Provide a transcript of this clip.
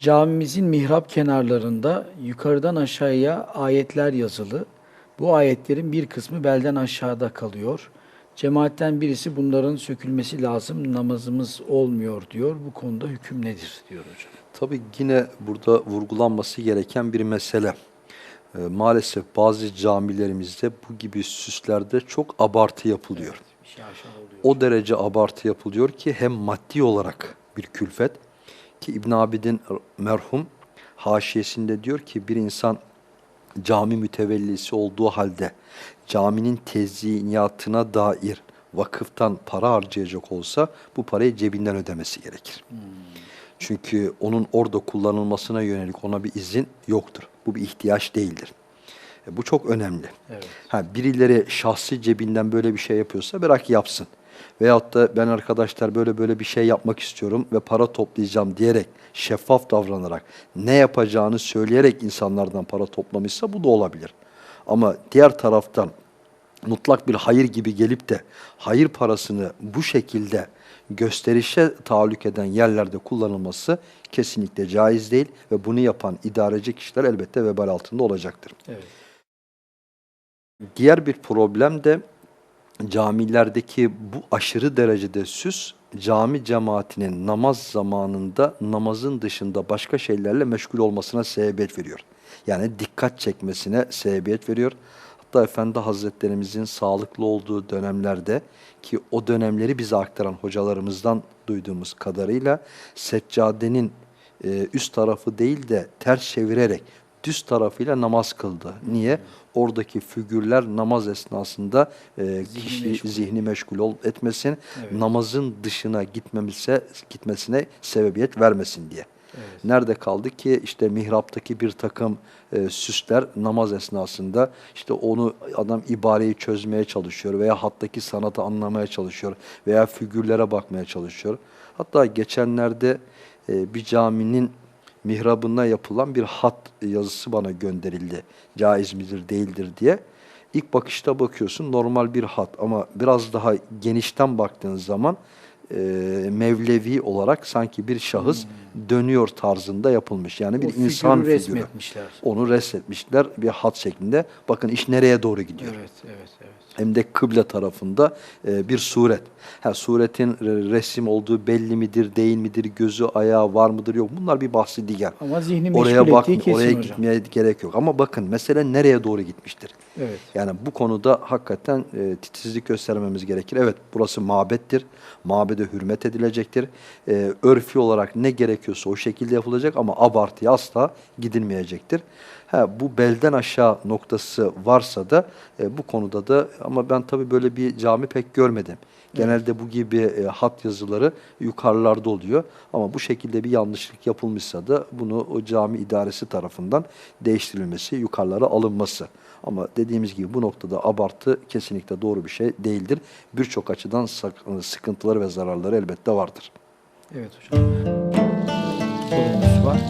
Camimizin mihrap kenarlarında yukarıdan aşağıya ayetler yazılı. Bu ayetlerin bir kısmı belden aşağıda kalıyor. Cemaatten birisi bunların sökülmesi lazım, namazımız olmuyor diyor. Bu konuda hüküm nedir diyor hocam. Tabii yine burada vurgulanması gereken bir mesele. Ee, maalesef bazı camilerimizde bu gibi süslerde çok abartı yapılıyor. Bir şey. O derece abartı yapılıyor ki hem maddi olarak bir külfet ki İbn Abidin merhum haşiyesinde diyor ki bir insan cami mütevellisi olduğu halde caminin tezyinatına dair vakıftan para harcayacak olsa bu parayı cebinden ödemesi gerekir. Çünkü onun orada kullanılmasına yönelik ona bir izin yoktur. Bu bir ihtiyaç değildir. E, bu çok önemli. Evet. Ha, birileri şahsi cebinden böyle bir şey yapıyorsa bırak yapsın. Veyahut da ben arkadaşlar böyle böyle bir şey yapmak istiyorum ve para toplayacağım diyerek şeffaf davranarak ne yapacağını söyleyerek insanlardan para toplamışsa bu da olabilir. Ama diğer taraftan mutlak bir hayır gibi gelip de hayır parasını bu şekilde gösterişe tahallük eden yerlerde kullanılması kesinlikle caiz değil ve bunu yapan idareci kişiler elbette vebal altında olacaktır. Evet. Diğer bir problem de camilerdeki bu aşırı derecede süs cami cemaatinin namaz zamanında namazın dışında başka şeylerle meşgul olmasına sebebiyet veriyor. Yani dikkat çekmesine sebebiyet veriyor. Hatta Efendi Hazretlerimizin sağlıklı olduğu dönemlerde ki o dönemleri bize aktaran hocalarımızdan duyduğumuz kadarıyla seccadenin e, üst tarafı değil de ters çevirerek düz tarafıyla namaz kıldı. Niye? Oradaki figürler namaz esnasında e, kişi meşgul. zihni meşgul ol, etmesin, Evet. namazın dışına gitmemese, gitmesine sebebiyet vermesin diye. Evet. Nerede kaldı ki işte mihraptaki bir takım e, süsler namaz esnasında işte onu adam ibareyi çözmeye çalışıyor veya hattaki sanatı anlamaya çalışıyor veya figürlere bakmaya çalışıyor. Hatta geçenlerde e, bir caminin mihrabına yapılan bir hat yazısı bana gönderildi. Caiz midir değildir diye. İlk bakışta bakıyorsun normal bir hat ama biraz daha genişten baktığın zaman e, Mevlevi olarak sanki bir şahıs dönüyor tarzında yapılmış. Yani bir Hmm. O insan figürü resmetmişler. Onu resmetmişler bir hat şeklinde. Bakın iş nereye doğru gidiyor Evet, evet, evet. hem de kıble tarafında e, bir suret. Ha, suretin re- resim olduğu belli midir, değil midir, gözü, ayağı var mıdır, yok. Bunlar bir bahsi diğer. Ama zihni Oraya bak, oraya hocam. gitmeye gerek yok. Ama bakın mesele nereye doğru gitmiştir? Evet. Yani bu konuda hakikaten e, titizlik göstermemiz gerekir. Evet burası mabettir. Mabede hürmet edilecektir. E, örfi olarak ne gerekiyorsa o şekilde yapılacak ama abartıya asla gidilmeyecektir. Ha, bu belden aşağı noktası varsa da e, bu konuda da ama ben tabii böyle bir cami pek görmedim. Genelde bu gibi e, hat yazıları yukarılarda oluyor. Ama bu şekilde bir yanlışlık yapılmışsa da bunu o cami idaresi tarafından değiştirilmesi, yukarılara alınması. Ama dediğimiz gibi bu noktada abartı kesinlikle doğru bir şey değildir. Birçok açıdan sıkıntıları ve zararları elbette vardır. Evet hocam. Sorumuz var.